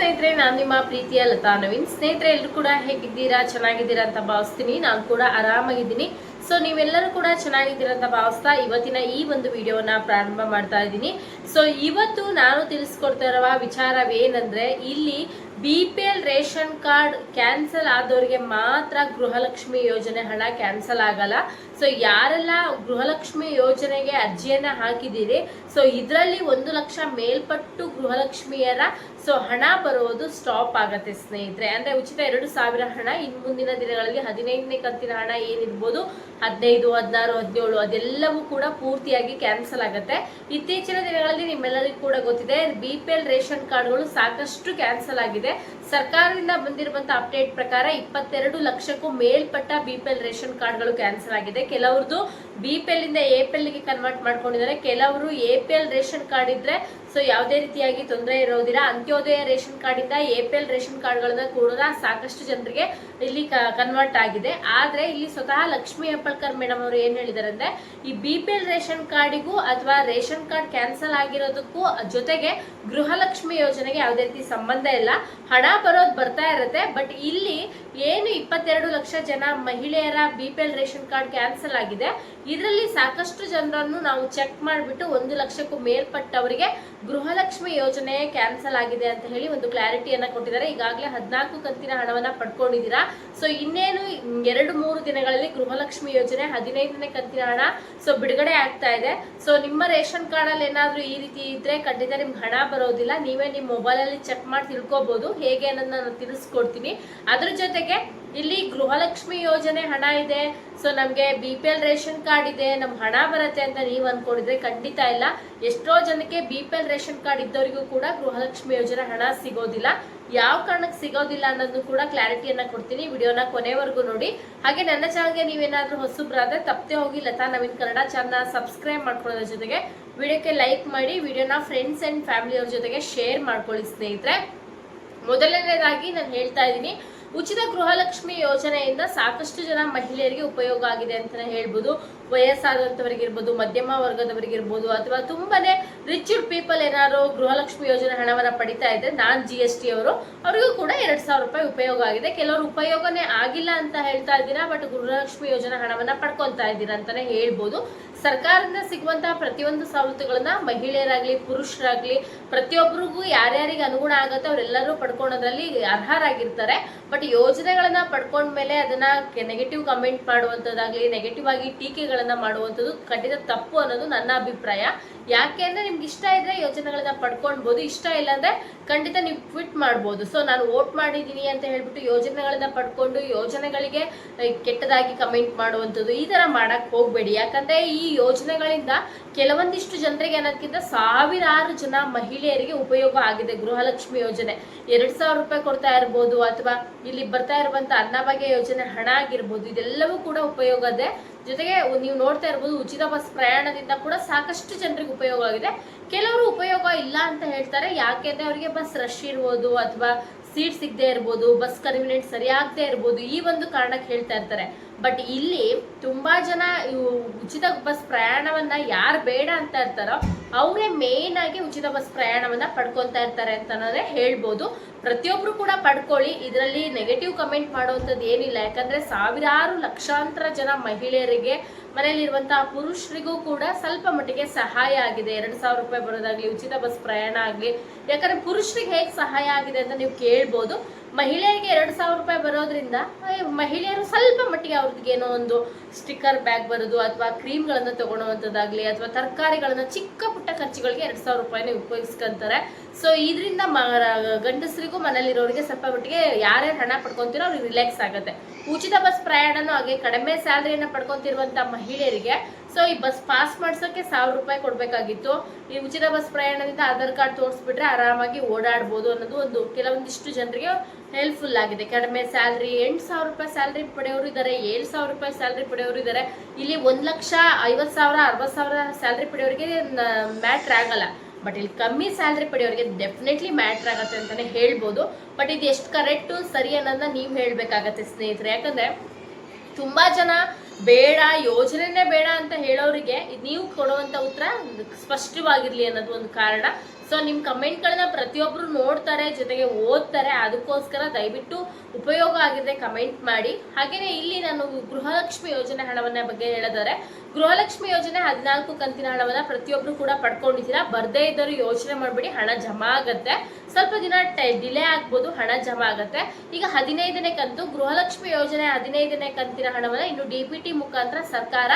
ಸ್ನೇಹಿತರೆ, ನಾನು ನಿಮ್ಮ ಪ್ರೀತಿಯ ಲತಾ ನವೀನ್. ಸ್ನೇಹಿತರೆ ಎಲ್ಲರೂ ಕೂಡ ಹೇಗಿದ್ದೀರಾ? ಚೆನ್ನಾಗಿದ್ದೀರಾ ಅಂತ ಭಾವಿಸ್ತೀನಿ. ನಾನು ಕೂಡ ಆರಾಮಾಗಿದ್ದೀನಿ. ಸೊ ನೀವೆಲ್ಲರೂ ಕೂಡ ಚೆನ್ನಾಗಿದ್ದೀರಾ ಅಂತ ಭಾವಿಸ್ತಾ ಇವತ್ತಿನ ಈ ಒಂದು ವಿಡಿಯೋನ ಪ್ರಾರಂಭ ಮಾಡ್ತಾ ಇದ್ದೀನಿ. ಸೊ ಇವತ್ತು ನಾನು ತಿಳಿಸ್ಕೊಡ್ತಾ ಇರುವ ವಿಚಾರವೇನಂದ್ರೆ, ಇಲ್ಲಿ ಬಿ ರೇಷನ್ ಕಾರ್ಡ್ ಕ್ಯಾನ್ಸಲ್ ಆದವರಿಗೆ ಮಾತ್ರ ಗೃಹಲಕ್ಷ್ಮಿ ಯೋಜನೆ ಹಣ ಕ್ಯಾನ್ಸಲ್ ಆಗಲ್ಲ. ಸೊ ಯಾರೆಲ್ಲ ಗೃಹಲಕ್ಷ್ಮಿ ಯೋಜನೆಗೆ ಅರ್ಜಿಯನ್ನ ಹಾಕಿದ್ದೀರಿ ಸೊ ಇದರಲ್ಲಿ ಒಂದು ಲಕ್ಷ ಮೇಲ್ಪಟ್ಟು ಗೃಹಲಕ್ಷ್ಮಿಯರ ಸೊ ಹಣ ಬರುವುದು ಸ್ಟಾಪ್ ಆಗತ್ತೆ ಸ್ನೇಹಿತರೆ. ಅಂದ್ರೆ ಉಚಿತ ಎರಡು ಸಾವಿರ ಹಣ ಇನ್ನು ಮುಂದಿನ ದಿನಗಳಲ್ಲಿ ಹದಿನೈದನೇ ಕಂತಿನ ಹಣ ಏನಿರ್ಬೋದು, ಹದಿನೈದು, ಹದಿನಾರು, ಹದಿನೇಳು, ಅದೆಲ್ಲವೂ ಕೂಡ ಪೂರ್ತಿಯಾಗಿ ಕ್ಯಾನ್ಸಲ್ ಆಗುತ್ತೆ. ಇತ್ತೀಚಿನ ದಿನಗಳಲ್ಲಿ ನಿಮ್ಮೆಲ್ಲರಿಗೂ ಕೂಡ ಗೊತ್ತಿದೆ ಬಿ ರೇಷನ್ ಕಾರ್ಡ್ಗಳು ಸಾಕಷ್ಟು ಕ್ಯಾನ್ಸಲ್ ಆಗಿದೆ. ಸರ್ಕಾರದಿಂದ ಬಂದಿರುವಂತಹ ಅಪ್ಡೇಟ್ ಪ್ರಕಾರ ಇಪ್ಪತ್ತೆರಡು ಲಕ್ಷಕ್ಕೂ ಮೇಲ್ಪಟ್ಟ ಬಿಪಿಎಲ್ ರೇಷನ್ ಕಾರ್ಡ್ಗಳು ಕ್ಯಾನ್ಸಲ್ ಆಗಿದೆ. ಕೆಲವ್ರದ್ದು ಬಿಪಿಎಲ್ ಇಂದ ಎ ಪಿ ಎಲ್ಗೆ ಕನ್ವರ್ಟ್ ಮಾಡ್ಕೊಂಡಿದ್ದಾರೆ. ಕೆಲವರು A P L ration card ಇದ್ರೆ ಸೊ ಯಾವುದೇ ರೀತಿಯಾಗಿ ತೊಂದರೆ ಇರೋದಿಲ್ಲ. ಅಂತ್ಯೋದಯ ರೇಷನ್ ಕಾರ್ಡ್ ಇಂದ ಎ ಪಿ ಎಲ್ ರೇಷನ್ ಕಾರ್ಡ್ಗಳನ್ನ ಕೂಡ ಸಾಕಷ್ಟು ಜನರಿಗೆ ಇಲ್ಲಿ ಕನ್ವರ್ಟ್ ಆಗಿದೆ. ಆದ್ರೆ ಇಲ್ಲಿ ಸ್ವತಃ ಲಕ್ಷ್ಮಿ ಹೆಬ್ಬಳ್ಕರ್ ಮೇಡಮ್ ಅವರು ಏನ್ ಹೇಳಿದಾರೆ ಅಂದ್ರೆ ಈ ಬಿ ಪಿ ಎಲ್ ರೇಷನ್ ಕಾರ್ಡಿಗೂ ಅಥವಾ ರೇಷನ್ ಕಾರ್ಡ್ ಕ್ಯಾನ್ಸಲ್ ಆಗಿರೋದಕ್ಕೂ ಜೊತೆಗೆ ಗೃಹಲಕ್ಷ್ಮಿ ಯೋಜನೆಗೆ ಯಾವುದೇ ರೀತಿ ಸಂಬಂಧ ಇಲ್ಲ. ಹಣ ಬರೋದು ಬರ್ತಾ ಇರುತ್ತೆ, ಬಟ್ ಇಲ್ಲಿ ಏನು ಇಪ್ಪತ್ತೆರಡು ಲಕ್ಷ ಜನ ಮಹಿಳೆಯರ B P L ration card cancel ಆಗಿದೆ. ಇದರಲ್ಲಿ ಸಾಕಷ್ಟು ಜನರನ್ನು ನಾವು ಚೆಕ್ ಮಾಡಿಬಿಟ್ಟು ಒಂದು ಲಕ್ಷಕ್ಕೂ ಮೇಲ್ಪಟ್ಟವರಿಗೆ ಗೃಹಲಕ್ಷ್ಮಿ ಯೋಜನೆ ಕ್ಯಾನ್ಸಲ್ ಆಗಿದೆ ಅಂತ ಹೇಳಿ ಒಂದು ಕ್ಲಾರಿಟಿಯನ್ನು ಕೊಟ್ಟಿದ್ದಾರೆ. ಈಗಾಗಲೇ ಹದಿನಾಲ್ಕು ಕಂತಿನ ಹಣವನ್ನ ಪಡ್ಕೊಂಡಿದ್ದೀರಾ. ಸೊ ಇನ್ನೇನು ಎರಡು ಮೂರು ದಿನಗಳಲ್ಲಿ ಗೃಹಲಕ್ಷ್ಮಿ ಯೋಜನೆ ಹದಿನೈದನೇ ಕಂತಿನ ಹಣ ಸೊ ಬಿಡುಗಡೆ ಆಗ್ತಾ ಇದೆ. ಸೊ ನಿಮ್ಮ ರೇಷನ್ ಕಾರ್ಡಲ್ಲಿ ಏನಾದರೂ ಈ ರೀತಿ ಇದ್ರೆ ಖಂಡಿತ ನಿಮ್ಗೆ ಹಣ ಬರೋದಿಲ್ಲ. ನೀವೇ ನಿಮ್ಮ ಮೊಬೈಲಲ್ಲಿ ಚೆಕ್ ಮಾಡಿ ತಿಳ್ಕೊಬೋದು. ಹೇಗೆ ಅನ್ನೋದನ್ನ ನಾನು ತಿಳಿಸ್ಕೊಡ್ತೀನಿ. ಅದ್ರ ಜೊತೆಗೆ ಇಲ್ಲಿ ಗೃಹಲಕ್ಷ್ಮಿ ಯೋಜನೆ ಹಣ ಇದೆ. ಸೊ ನಮಗೆ B P L ration card ಇದೆ. ನಮ್ ಹಣ ಬರತ್ತೆ ಅಂತ ನೀವು ಅನ್ಕೊಂಡಿದ್ರೆ ಖಂಡಿತ ಇಲ್ಲ. ಎಷ್ಟೋ ಜನಕ್ಕೆ B P L ration card ಇದ್ದವರಿಗೂ ಕೂಡ ಗೃಹಲಕ್ಷ್ಮಿ ಯೋಜನೆ ಹಣ ಸಿಗೋದಿಲ್ಲ. ಯಾವ ಕಾರಣಕ್ಕೆ ಸಿಗೋದಿಲ್ಲ ಅನ್ನೋದು ಕೂಡ ಕ್ಲಾರಿಟಿಯನ್ನ ಕೊಡ್ತೀನಿ. ವಿಡಿಯೋನ ಕೊನೆವರೆಗೂ ನೋಡಿ. ಹಾಗೆ ನನ್ನ ಚಾನಲ್ಗೆ ನೀವೇನಾದ್ರೂ ಹೊಸಬ್ರಾದ್ರೆ, ತಪ್ಪದೆ ಹೋಗಿ ಲತಾ ನವೀನ್ ಕನ್ನಡ ಚಾನಲ್ ಸಬ್ಸ್ಕ್ರೈಬ್ ಮಾಡ್ಕೊಳ್ಳೋದ್ರ ಜೊತೆಗೆ ವಿಡಿಯೋಕ್ಕೆ ಲೈಕ್ ಮಾಡಿ, ವಿಡಿಯೋನ ಫ್ರೆಂಡ್ಸ್ ಅಂಡ್ ಫ್ಯಾಮಿಲಿಯವ್ರ ಜೊತೆಗೆ ಶೇರ್ ಮಾಡ್ಕೊಳ್ಳಿ ಸ್ನೇಹಿತರೆ. ಮೊದಲನೇದಾಗಿ ನಾನು ಹೇಳ್ತಾ ಇದ್ದೀನಿ ಉಚಿತ ಗೃಹಲಕ್ಷ್ಮಿ ಯೋಜನೆಯಿಂದ ಸಾಕಷ್ಟು ಜನ ಮಹಿಳೆಯರಿಗೆ ಉಪಯೋಗ ಆಗಿದೆ ಅಂತಾನೆ ಹೇಳ್ಬೋದು. ವಯಸ್ಸಾದಂಥವರಿಗಿರ್ಬೋದು ಮಧ್ಯಮ ವರ್ಗದವರಿಗಿರ್ಬೋದು ಅಥವಾ ತುಂಬಾನೇ ರಿಚ್ ಪೀಪಲ್ ಏನಾದ್ರು ಗೃಹಲಕ್ಷ್ಮಿ ಯೋಜನೆ ಹಣವನ್ನ ಪಡಿತಾ ಇದ್ರೆ ನಾನ್ ಜಿ ಎಸ್ ಟಿ ಅವರು, ಅವರಿಗೂ ಕೂಡ ಎರಡ್ ಸಾವಿರ ರೂಪಾಯಿ ಉಪಯೋಗ ಆಗಿದೆ. ಕೆಲವರು ಉಪಯೋಗನೇ ಆಗಿಲ್ಲ ಅಂತ ಹೇಳ್ತಾ ಇದ್ದೀರಾ ಬಟ್ ಗೃಹಲಕ್ಷ್ಮಿ ಯೋಜನೆ ಹಣವನ್ನ ಪಡ್ಕೊತಾ ಇದ್ದೀರಾ ಅಂತಾನೆ ಹೇಳ್ಬೋದು. ಸರ್ಕಾರದಿಂದ ಸಿಗುವಂತಹ ಪ್ರತಿಯೊಂದು ಸವಲತ್ತುಗಳನ್ನ ಮಹಿಳೆಯರಾಗ್ಲಿ, ಪುರುಷರಾಗ್ಲಿ, ಪ್ರತಿಯೊಬ್ಬರಿಗೂ ಯಾರ್ಯಾರಿಗೆ ಅನುಗುಣ ಆಗುತ್ತೆ ಅವರೆಲ್ಲರೂ ಪಡ್ಕೊಳೋದ್ರಲ್ಲಿ ಅರ್ಹರಾಗಿರ್ತಾರೆ. ಬಟ್ ಯೋಜನೆಗಳನ್ನ ಪಡ್ಕೊಂಡ್ಮೇಲೆ ಅದನ್ನ ನೆಗೆಟಿವ್ ಕಮೆಂಟ್ ಮಾಡುವಂತದಾಗ್ಲಿ ನೆಗೆಟಿವ್ ಆಗಿ ಟೀಕೆಗಳನ್ನ ಮಾಡುವಂಥದ್ದು ಖಂಡಿತ ತಪ್ಪು ಅನ್ನೋದು ನನ್ನ ಅಭಿಪ್ರಾಯ. ಯಾಕೆ ಅಂದ್ರೆ ನಿಮ್ಗೆ ಇಷ್ಟ ಇದ್ರೆ ಯೋಜನೆಗಳನ್ನ ಪಡ್ಕೊಳ್ಬಹುದು ಇಷ್ಟ ಇಲ್ಲ ಅಂದ್ರೆ ಖಂಡಿತ ನೀವು ಕ್ವಿಟ್ ಮಾಡ್ಬೋದು. ಸೊ ನಾನು ವೋಟ್ ಮಾಡಿದ್ದೀನಿ ಅಂತ ಹೇಳ್ಬಿಟ್ಟು ಯೋಜನೆಗಳನ್ನ ಪಡ್ಕೊಂಡು ಯೋಜನೆಗಳಿಗೆ ಕೆಟ್ಟದಾಗಿ ಕಮೆಂಟ್ ಮಾಡುವಂಥದ್ದು ಈ ತರ ಮಾಡಕ್ ಹೋಗ್ಬೇಡಿ. ಯಾಕಂದ್ರೆ ಈ ಯೋಜನೆಗಳಿಂದ ಕೆಲವೊಂದಿಷ್ಟು ಜನರಿಗೆ ಅನ್ನೋದಕ್ಕಿಂತ ಸಾವಿರಾರು ಜನ ಮಹಿಳೆಯರಿಗೆ ಉಪಯೋಗ ಆಗಿದೆ ಗೃಹಲಕ್ಷ್ಮಿ ಯೋಜನೆ. ಎರಡ್ ಸಾವಿರ ರೂಪಾಯಿ ಕೊಡ್ತಾ ಇರ್ಬೋದು, ಅಥವಾ ಇಲ್ಲಿ ಬರ್ತಾ ಇರುವಂತ ಅನ್ನಭಾಗ್ಯ ಯೋಜನೆ ಹಣ ಆಗಿರ್ಬೋದು, ಇದೆಲ್ಲವೂ ಕೂಡ ಉಪಯೋಗ ಇದೆ. ಜೊತೆಗೆ ನೀವು ನೋಡ್ತಾ ಇರ್ಬೋದು ಉಚಿತ ಬಸ್ ಪ್ರಯಾಣದಿಂದ ಕೂಡ ಸಾಕಷ್ಟು ಜನರಿಗೆ ಉಪಯೋಗ ಆಗಿದೆ ಕೆಲವರು ಉಪಯೋಗ ಇಲ್ಲ ಅಂತ ಹೇಳ್ತಾರೆ. ಯಾಕೆಂದರೆ ಅವರಿಗೆ ಬಸ್ ರಶ್ ಇರ್ಬೋದು ಅಥವಾ ಸೀಟ್ ಸಿಗದೆ ಇರ್ಬೋದು, ಬಸ್ ಕನ್ವಿನಿಯೆಂಟ್ ಸರಿಯಾಗದೆ ಇರ್ಬೋದು ಈ ಒಂದು ಕಾರಣಕ್ಕೆ ಹೇಳ್ತಾ ಇರ್ತಾರೆ. ಬಟ್ ಇಲ್ಲಿ ತುಂಬಾ ಜನ ಉಚಿತ ಬಸ್ ಪ್ರಯಾಣವನ್ನ ಯಾರು ಬೇಡ ಅಂತ ಇರ್ತಾರೋ ಅವರೇ ಮೇನ್ ಆಗಿ ಉಚಿತ ಬಸ್ ಪ್ರಯಾಣವನ್ನ ಪಡ್ಕೊತಾ ಇರ್ತಾರೆ ಅಂತಾನೆ ಹೇಳ್ಬೋದು. ಪ್ರತಿಯೊಬ್ರು ಕೂಡ ಪಡ್ಕೊಳ್ಳಿ. ಇದರಲ್ಲಿ ನೆಗೆಟಿವ್ ಕಮೆಂಟ್ ಮಾಡುವಂಥದ್ದು ಏನಿಲ್ಲ. ಯಾಕಂದ್ರೆ ಸಾವಿರಾರು ಲಕ್ಷಾಂತರ ಜನ ಮಹಿಳೆಯರಿಗೆ ಮನೆಯಲ್ಲಿರುವಂತಹ ಪುರುಷರಿಗೂ ಕೂಡ ಸ್ವಲ್ಪ ಮಟ್ಟಿಗೆ ಸಹಾಯ ಆಗಿದೆ. ಎರಡು ಸಾವಿರ ರೂಪಾಯಿ ಬರೋದಾಗ್ಲಿ, ಉಚಿತ ಬಸ್ ಪ್ರಯಾಣ ಆಗ್ಲಿ. ಯಾಕಂದ್ರೆ ಪುರುಷರಿಗೆ ಹೇಗೆ ಸಹಾಯ ಆಗಿದೆ ಅಂತ ನೀವು ಕೇಳ್ಬೋದು. ಮಹಿಳೆಯರಿಗೆ ಎರಡು ಸಾವಿರ ರೂಪಾಯಿ ಬರೋದ್ರಿಂದ ಮಹಿಳೆಯರು ಸ್ವಲ್ಪ ಮಟ್ಟಿಗೆ ಅವ್ರಿಗೆ ಏನೋ ಒಂದು ಸ್ಟಿಕ್ಕರ್ ಬ್ಯಾಗ್ ಬರೋದು ಅಥವಾ ಕ್ರೀಮ್ಗಳನ್ನು ತಗೊಳ್ಳುವಂಥದ್ದಾಗ್ಲಿ ಅಥವಾ ತರಕಾರಿಗಳನ್ನು ಚಿಕ್ಕ ಪುಟ್ಟ ಖರ್ಚುಗಳಿಗೆ ಎರಡು ಸಾವಿರ ರೂಪಾಯಿನ ಉಪಯೋಗಿಸ್ಕೊಂತಾರೆ. ಸೊ ಇದರಿಂದ ಗಂಡಸರಿಗೂ ಮನೇಲಿರೋರಿಗೆ ಸ್ವಲ್ಪ ಮಟ್ಟಿಗೆ ಯಾರ್ಯಾರು ಹಣ ಪಡ್ಕೊಂತೀರೋ ಅವ್ರಿಗೆ ರಿಲ್ಯಾಕ್ಸ್ ಆಗುತ್ತೆ. ಉಚಿತ ಬಸ್ ಪ್ರಯಾಣನೂ ಹಾಗೆ ಕಡಿಮೆ ಸ್ಯಾಲ್ರಿಯನ್ನು ಪಡ್ಕೊತಿರುವಂಥ ಮಹಿಳೆಯರಿಗೆ, ಸೊ ಈ ಬಸ್ ಪಾಸ್ ಮಾಡ್ಸೋಕ್ಕೆ ಸಾವಿರ ರೂಪಾಯಿ ಕೊಡಬೇಕಾಗಿತ್ತು. ಈ ಉಚಿತ ಬಸ್ ಪ್ರಯಾಣದಿಂದ ಆಧಾರ್ ಕಾರ್ಡ್ ತೋರಿಸ್ಬಿಟ್ರೆ ಆರಾಮಾಗಿ ಓಡಾಡ್ಬೋದು ಅನ್ನೋದು ಒಂದು ಕೆಲವೊಂದಿಷ್ಟು ಜನರಿಗೆ ಹೆಲ್ಪ್ಫುಲ್ ಆಗಿದೆ. ಕಡಿಮೆ ಸ್ಯಾಲ್ರಿ, ಎಂಟು ಸಾವಿರ ರೂಪಾಯಿ ಸ್ಯಾಲ್ರಿ ಪಡೆಯೋರು ಇದ್ದಾರೆ ಏಳು ಸಾವಿರ ರೂಪಾಯಿ ಸ್ಯಾಲ್ರಿ ಪಡೆಯೋರು ಇದ್ದಾರೆ ಇಲ್ಲಿ ಒಂದು ಲಕ್ಷ ಐವತ್ತು ಸಾವಿರ, ಅರವತ್ತು ಸಾವಿರ ಸ್ಯಾಲ್ರಿ ಪಡೆಯೋರಿಗೆ ಮ್ಯಾಟ್ರ್ ಆಗಲ್ಲ. ಬಟ್ ಇಲ್ಲಿ ಕಮ್ಮಿ ಸ್ಯಾಲ್ರಿ ಪಡೆಯೋರಿಗೆ ಡೆಫಿನೆಟ್ಲಿ ಮ್ಯಾಟ್ರ್ ಆಗುತ್ತೆ ಅಂತಾನೆ ಹೇಳ್ಬೋದು. ಬಟ್ ಇದು ಎಷ್ಟು ಕರೆಕ್ಟು ಸರಿ ಅನ್ನೋದನ್ನ ನೀವು ಹೇಳಬೇಕಾಗತ್ತೆ ಸ್ನೇಹಿತರೆ. ಯಾಕಂದರೆ ತುಂಬ ಜನ ಬೇಡ, ಯೋಜನೆನೇ ಬೇಡ ಅಂತ ಹೇಳೋರಿಗೆ ನೀವು ಕೊಡುವಂಥ ಉತ್ತರ ಸ್ಪಷ್ಟವಾಗಿರಲಿ ಅನ್ನೋದು ಒಂದು ಕಾರಣ. ಸೊ ನಿಮ್ಮ ಕಮೆಂಟ್ಗಳನ್ನ ಪ್ರತಿಯೊಬ್ಬರು ನೋಡ್ತಾರೆ, ಜೊತೆಗೆ ಓದ್ತಾರೆ. ಅದಕ್ಕೋಸ್ಕರ ದಯವಿಟ್ಟು ಉಪಯೋಗ ಆಗಿದೆ ಕಮೆಂಟ್ ಮಾಡಿ. ಹಾಗೆಯೇ ಇಲ್ಲಿ ನಾನು ಗೃಹಲಕ್ಷ್ಮಿ ಯೋಜನೆ ಹಣವನ್ನ ಬಗ್ಗೆ ಹೇಳಿದರೆ ಗೃಹಲಕ್ಷ್ಮಿ ಯೋಜನೆ ಹದಿನಾಲ್ಕು ಕಂತಿನ ಹಣವನ್ನ ಪ್ರತಿಯೊಬ್ಬರು ಕೂಡ ಪಡ್ಕೊಂಡಿದ್ದೀರಾ? ಬರ್ದೇ ಇದ್ದರೂ ಯೋಚನೆ ಮಾಡ್ಬಿಡಿ, ಹಣ ಜಮಾ ಆಗತ್ತೆ. ಸ್ವಲ್ಪ ದಿನ ಡಿಲೇ ಆಗ್ಬೋದು, ಹಣ ಜಮಾ ಆಗತ್ತೆ. ಈಗ ಹದಿನೈದನೇ ಕಂತು, ಗೃಹಲಕ್ಷ್ಮಿ ಯೋಜನೆ ಹದಿನೈದನೇ ಕಂತಿನ ಹಣವನ್ನ ಇನ್ನು ಡಿ ಬಿ ಟಿ ಮುಖಾಂತರ ಸರ್ಕಾರ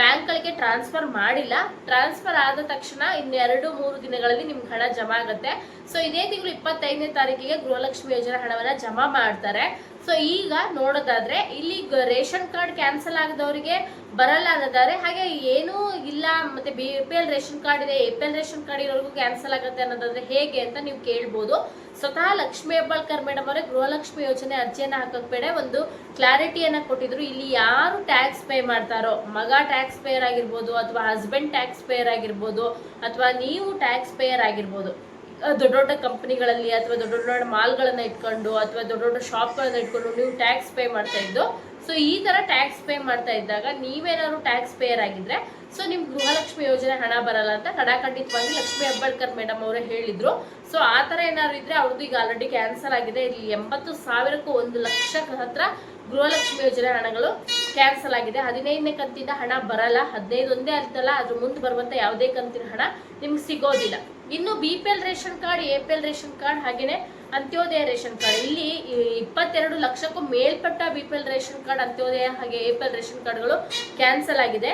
ಬ್ಯಾಂಕ್ಗಳಿಗೆ ಟ್ರಾನ್ಸ್ಫರ್ ಮಾಡಿಲ್ಲ. ಟ್ರಾನ್ಸ್ಫರ್ ಆದ ತಕ್ಷಣ ಇನ್ನು ಎರಡು, ಮೂರು ದಿನಗಳಲ್ಲಿ ನಿಮ್ಗೆ ಹಣ ಜಮಾ ಆಗುತ್ತೆ. ಸೊ ಇದೇ ತಿಂಗಳು ಇಪ್ಪತ್ತೈದನೇ ತಾರೀಕಿಗೆ ಗೃಹಲಕ್ಷ್ಮಿ ಯೋಜನೆ ಹಣವನ್ನ ಜಮಾ ಮಾಡ್ತಾರೆ. ಸೊ ಈಗ ನೋಡೋದಾದ್ರೆ, ಇಲ್ಲಿ ರೇಷನ್ ಕಾರ್ಡ್ ಕ್ಯಾನ್ಸಲ್ ಆಗದವರಿಗೆ ಬರಲ್ಲ ಅನ್ನೋದಾದ್ರೆ ಹಾಗೆ ಏನೂ ಇಲ್ಲ, ಮತ್ತೆ B P L ration card ಇದೆ, A P L ration card ಇರೋರಿಗೂ cancel ಆಗುತ್ತೆ ಅನ್ನೋದಾದ್ರೆ ಹೇಗೆ ಅಂತ ನೀವು ಕೇಳ್ಬೋದು. ಸ್ವತಃ ಲಕ್ಷ್ಮೀ ಹೆಬ್ಬಾಳ್ಕರ್ ಮೇಡಮ್ ಅವರೇ ಗೃಹಲಕ್ಷ್ಮಿ ಯೋಜನೆ ಅರ್ಜಿಯನ್ನು ಹಾಕಕ್ ಬೇಡ ಒಂದು ಕ್ಲಾರಿಟಿಯನ್ನ ಕೊಟ್ಟಿದ್ರು. ಇಲ್ಲಿ ಯಾರು ಟ್ಯಾಕ್ಸ್ ಪೇ ಮಾಡ್ತಾರೋ, ಮಗ ಟ್ಯಾಕ್ಸ್ ಪೇಯರ್ ಆಗಿರ್ಬೋದು, ಅಥವಾ ಹಸ್ಬೆಂಡ್ ಟ್ಯಾಕ್ಸ್ ಪೇಯರ್ ಆಗಿರ್ಬೋದು, ಅಥವಾ ನೀವು ಟ್ಯಾಕ್ಸ್ ಪೇಯರ್ ಆಗಿರ್ಬೋದು ದೊಡ್ಡ ದೊಡ್ಡ ಕಂಪ್ನಿಗಳಲ್ಲಿ ಅಥವಾ ದೊಡ್ಡ ದೊಡ್ಡ ಮಾಲ್ಗಳನ್ನು ಇಟ್ಕೊಂಡು ಅಥವಾ ದೊಡ್ಡ ದೊಡ್ಡ ಶಾಪ್ಗಳನ್ನು ಇಟ್ಕೊಂಡು ನೀವು ಟ್ಯಾಕ್ಸ್ ಪೇ ಮಾಡ್ತಾ ಇದ್ದು, ಸೊ ಈ ತರ ಟ್ಯಾಕ್ಸ್ ಪೇ ಮಾಡ್ತಾ ಇದ್ದಾಗ ನೀವೇನಾದ್ರು ಟ್ಯಾಕ್ಸ್ ಪೇಯರ್ ಆಗಿದ್ರೆ, ಸೊ ನಿಮ್ ಗೃಹಲಕ್ಷ್ಮಿ ಯೋಜನೆ ಹಣ ಬರಲ್ಲ ಅಂತ ಕಡಾಖಂಡಿತವಾಗಿ ಲಕ್ಷ್ಮೀ ಹೆಬ್ಬಾಳ್ಕರ್ ಮೇಡಮ್ ಅವರು ಹೇಳಿದ್ರು. ಸೊ ಆ ತರ ಏನಾದ್ರು ಇದ್ರೆ ಅವ್ರದ್ದು ಈಗ ಆಲ್ರೆಡಿ ಕ್ಯಾನ್ಸಲ್ ಆಗಿದೆ. ಇಲ್ಲಿ ಎಂಬತ್ತು ಸಾವಿರಕ್ಕೂ ಒಂದು ಲಕ್ಷ ಹತ್ರ ಗೃಹಲಕ್ಷ್ಮಿ ಯೋಜನೆ ಹಣಗಳು ಕ್ಯಾನ್ಸಲ್ ಆಗಿದೆ. ಹದಿನೈದನೇ ಕಂತಿನ ಹಣ ಬರಲ್ಲ. ಹದಿನೈದು ಒಂದೇ ಅಂತಲ್ಲ, ಅದ್ರ ಮುಂದೆ ಬರುವಂತ ಯಾವುದೇ ಕಂತಿನ ಹಣ ನಿಮ್ಗೆ ಸಿಗೋದಿಲ್ಲ. ಇನ್ನು B P L ration card A P L ration card ಹಾಗೇನೆ ಅಂತ್ಯೋದಯ ರೇಷನ್ ಕಾರ್ಡ್. ಇಲ್ಲಿ ಇಪ್ಪತ್ತೆರಡು ಲಕ್ಷಕ್ಕೂ ಮೇಲ್ಪಟ್ಟ B P L ration card, Antyodaya ಹಾಗೆ ಎ ಪಿ ಎಲ್ ರೇಷನ್ ಕಾರ್ಡ್ಗಳು ಕ್ಯಾನ್ಸಲ್ ಆಗಿದೆ.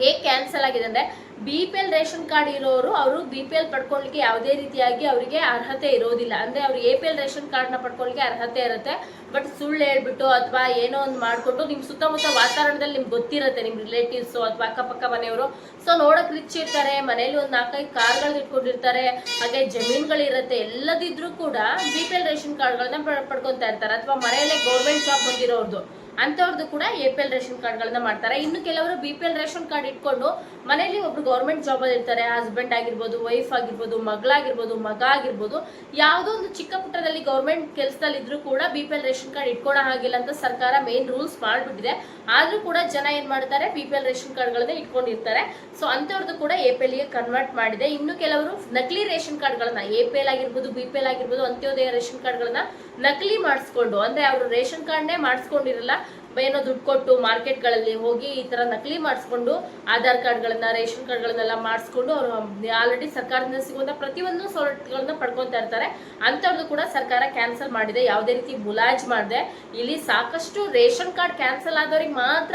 ಹೇಗೆ ಕ್ಯಾನ್ಸಲ್ ಆಗಿದೆ ಅಂದರೆ B P L ration card ಇರೋರು ಅವರು ಬಿ ಪಿ ಎಲ್ ಪಡ್ಕೊಳ್ಳಿಕ್ಕೆ ಯಾವುದೇ ರೀತಿಯಾಗಿ ಅವರಿಗೆ ಅರ್ಹತೆ ಇರೋದಿಲ್ಲ. ಅಂದರೆ ಅವ್ರು ಎ ಪಿ ಎಲ್ ರೇಷನ್ ಕಾರ್ಡ್ನ ಪಡ್ಕೊಳ್ಳಿಕ್ಕೆ ಅರ್ಹತೆ ಇರುತ್ತೆ. ಬಟ್ ಸುಳ್ಳು ಹೇಳ್ಬಿಟ್ಟು ಅಥವಾ ಏನೋ ಒಂದು ಮಾಡಿಕೊಟ್ಟು ನಿಮ್ಮ ಸುತ್ತಮುತ್ತ ವಾತಾವರಣದಲ್ಲಿ ನಿಮ್ಗೆ ಗೊತ್ತಿರುತ್ತೆ ನಿಮ್ಮ ರಿಲೇಟಿವ್ಸು ಅಥವಾ ಅಕ್ಕಪಕ್ಕ ಮನೆಯವರು. ಸೊ ನೋಡೋಕೆ ರಿಚ್ ಇರ್ತಾರೆ ಮನೇಲಿ ಒಂದು ನಾಲ್ಕೈದು ಕಾರ್ಗಳು ಇಟ್ಕೊಂಡಿರ್ತಾರೆ, ಹಾಗೆ ಜಮೀನುಗಳಿರುತ್ತೆ ಎಲ್ಲದಿದ್ರೂ ಕೂಡ ಬಿ ಪಿ ಎಲ್ ರೇಷನ್ ಕಾರ್ಡ್ಗಳನ್ನ ಪಡ್ಕೊತಾ ಇರ್ತಾರೆ. ಅಥವಾ ಮನೆಯಲ್ಲೇ ಗೌರ್ಮೆಂಟ್ ಜಾಬ್ ಬಂದಿರೋರ್ದು. ಅಂಥವ್ರದ್ದು ಕೂಡ ಎ ಪಿ ಎಲ್ ರೇಷನ್ ಕಾರ್ಡ್ಗಳನ್ನ ಮಾಡ್ತಾರೆ. ಇನ್ನು ಕೆಲವರು B P L ration card ಇಟ್ಕೊಂಡು ಮನೇಲಿ ಒಬ್ರು ಗೌರ್ಮೆಂಟ್ ಜಾಬಲ್ಲಿ ಇರ್ತಾರೆ. ಹಸ್ಬೆಂಡ್ ಆಗಿರ್ಬೋದು ವೈಫ್ ಆಗಿರ್ಬೋದು, ಮಗಳಾಗಿರ್ಬೋದು, ಮಗ ಆಗಿರ್ಬೋದು, ಯಾವುದೋ ಒಂದು ಚಿಕ್ಕ ಪುಟ್ಟದಲ್ಲಿ ಗೌರ್ಮೆಂಟ್ ಕೆಲಸದಲ್ಲಿ ಕೂಡ B P L ration card ಇಟ್ಕೊಳೋ ಹಾಗಿಲ್ಲ ಅಂತ ಸರ್ಕಾರ ಮೇನ್ ರೂಲ್ಸ್ ಮಾಡಿಬಿಟ್ಟಿದೆ. ಆದ್ರೂ ಕೂಡ ಜನ ಏನು ಮಾಡ್ತಾರೆ ಬಿ ಪಿ ಎಲ್ ರೇಷನ್ ಕಾರ್ಡ್ಗಳನ್ನ ಇಟ್ಕೊಂಡಿರ್ತಾರೆ. ಸೊ ಅಂಥವ್ರದ್ದು ಕೂಡ ಎ ಪಿ ಎಲ್ಗೆ ಕನ್ವರ್ಟ್ ಮಾಡಿದೆ. ಇನ್ನು ಕೆಲವರು ನಕಲಿ ರೇಷನ್ ಕಾರ್ಡ್ಗಳನ್ನ ಎ ಪಿ ಎಲ್ ಆಗಿರ್ಬೋದು ಬಿ ಪಿ ಎಲ್ ಆಗಿರ್ಬೋದು, ಅಂತ್ಯೋದಯ ರೇಷನ್ ಕಾರ್ಡ್ಗಳನ್ನ ನಕಲಿ ಮಾಡಿಸ್ಕೊಂಡು, ಅಂದರೆ ಅವರು ರೇಷನ್ ಕಾರ್ಡ್ನೇ ಮಾಡಿಸ್ಕೊಂಡಿರಲ್ಲ ಏನೋ ದುಡ್ಡು ಕೊಟ್ಟು ಮಾರ್ಕೆಟ್ಗಳಲ್ಲಿ ಹೋಗಿ ಈ ತರ ನಕಲಿ ಮಾಡಿಸ್ಕೊಂಡು ಆಧಾರ್ ಕಾರ್ಡ್ಗಳನ್ನ, ರೇಷನ್ ಕಾರ್ಡ್ಗಳನ್ನೆಲ್ಲ ಮಾಡಿಸ್ಕೊಂಡು ಅವರು ಆಲ್ರೆಡಿ ಸರ್ಕಾರದಿಂದ ಸಿಗುವಂಥ ಪ್ರತಿಯೊಂದು ಸವಲತ್ತುಗಳನ್ನ ಪಡ್ಕೊತಾ ಇರ್ತಾರೆ. ಅಂಥವ್ರದ್ದು ಕೂಡ ಸರ್ಕಾರ ಕ್ಯಾನ್ಸಲ್ ಮಾಡಿದೆ, ಯಾವುದೇ ರೀತಿ ಮುಲಾಜ್ ಮಾಡಿದೆ. ಇಲ್ಲಿ ಸಾಕಷ್ಟು ರೇಷನ್ ಕಾರ್ಡ್ ಕ್ಯಾನ್ಸಲ್ ಆದವ್ರಿಗೆ ಮಾತ್ರ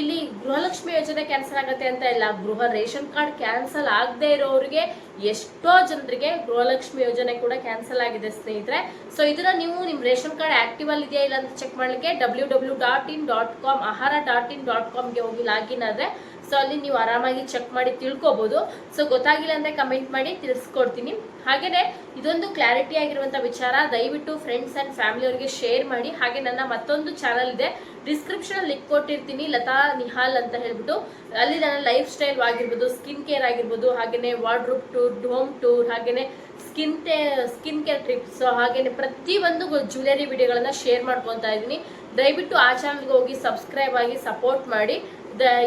ಇಲ್ಲಿ ಗೃಹಲಕ್ಷ್ಮಿ ಯೋಜನೆ ಕ್ಯಾನ್ಸಲ್ ಆಗುತ್ತೆ ಅಂತ ಇಲ್ಲ. ಗೃಹ ರೇಷನ್ ಕಾರ್ಡ್ ಕ್ಯಾನ್ಸಲ್ ಆಗದೆ ಇರೋರಿಗೆ ಎಷ್ಟೋ ಜನರಿಗೆ ಗೃಹಲಕ್ಷ್ಮಿ ಯೋಜನೆ ಕೂಡ ಕ್ಯಾನ್ಸಲ್ ಆಗಿದೆ ಸ್ನೇಹಿತರೆ. ಸೊ ಇದನ್ನ ನೀವು ನಿಮ್ಮ ರೇಷನ್ ಕಾರ್ಡ್ ಆಕ್ಟಿವ್ ಅಲ್ಲಿ ಇದೆಯಾ ಇಲ್ಲ ಅಂತ ಚೆಕ್ ಮಾಡ್ಲಿಕ್ಕೆ W W dot in dot com Ahara dot in dot ಕಾಮ್ಗೆ ಹೋಗಿ ಲಾಗಿನ್ ಆದ್ರೆ ಸೊ ಅಲ್ಲಿ ನೀವು ಆರಾಮಾಗಿ ಚೆಕ್ ಮಾಡಿ ತಿಳ್ಕೊಬೋದು. ಸೊ ಗೊತ್ತಾಗಿಲ್ಲ ಅಂದರೆ ಕಮೆಂಟ್ ಮಾಡಿ ತಿಳಿಸ್ಕೊಡ್ತೀನಿ. ಹಾಗೆಯೇ ಇದೊಂದು ಕ್ಲಾರಿಟಿ ಆಗಿರುವಂಥ ವಿಚಾರ. ದಯವಿಟ್ಟು ಫ್ರೆಂಡ್ಸ್ ಆ್ಯಂಡ್ ಫ್ಯಾಮಿಲಿ ಅವರಿಗೆ ಶೇರ್ ಮಾಡಿ. ಹಾಗೆ ನನ್ನ ಮತ್ತೊಂದು ಚಾನಲ್ ಇದೆ. ಡಿಸ್ಕ್ರಿಪ್ಷನ್ ಲಿಂಕ್ ಕೊಟ್ಟಿರ್ತೀನಿ. ಲತಾ ನಿಹಾಲ್ ಅಂತ ಹೇಳ್ಬಿಟ್ಟು. ಅಲ್ಲಿ ನನ್ನ ಲೈಫ್ ಸ್ಟೈಲ್ ಆಗಿರ್ಬೋದು ಸ್ಕಿನ್ ಕೇರ್ ಆಗಿರ್ಬೋದು ಹಾಗೆಯೇ ವಾರ್ಡ್ರೂಪ್ ಟೂರ್ ಹೋಮ್ ಟೂರ್ ಹಾಗೆಯೇ ಸ್ಕಿನ್ ಕೇ ಸ್ಕಿನ್ ಕೇರ್ ಟ್ರಿಪ್ಸ್ ಹಾಗೆಯೇ ಪ್ರತಿಯೊಂದು ಜ್ಯುವೆಲರಿ ವಿಡಿಯೋಗಳನ್ನು ಶೇರ್ ಮಾಡ್ಕೊತಾ ಇದ್ದೀನಿ. ದಯವಿಟ್ಟು ಆ ಚಾನಲ್ಗೆ ಹೋಗಿ ಸಬ್ಸ್ಕ್ರೈಬ್ ಆಗಿ ಸಪೋರ್ಟ್ ಮಾಡಿ.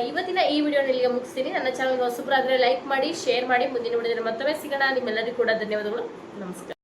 ಇವತ್ತಿನ ಈ ವಿಡಿಯೋನ ಮುಗಿಸ್ತೀನಿ. ನನ್ನ ಚಾನಲ್ಗೆ ಹೊಸಬ್ರಾದ್ರೆ ಲೈಕ್ ಮಾಡಿ ಶೇರ್ ಮಾಡಿ. ಮುಂದಿನ ವಿಡಿಯೋದಲ್ಲಿ ಮತ್ತೊಮ್ಮೆ ಸಿಗೋಣ. ನಿಮ್ಮೆಲ್ಲರಿಗೂ ಕೂಡ ಧನ್ಯವಾದಗಳು. ನಮಸ್ಕಾರ.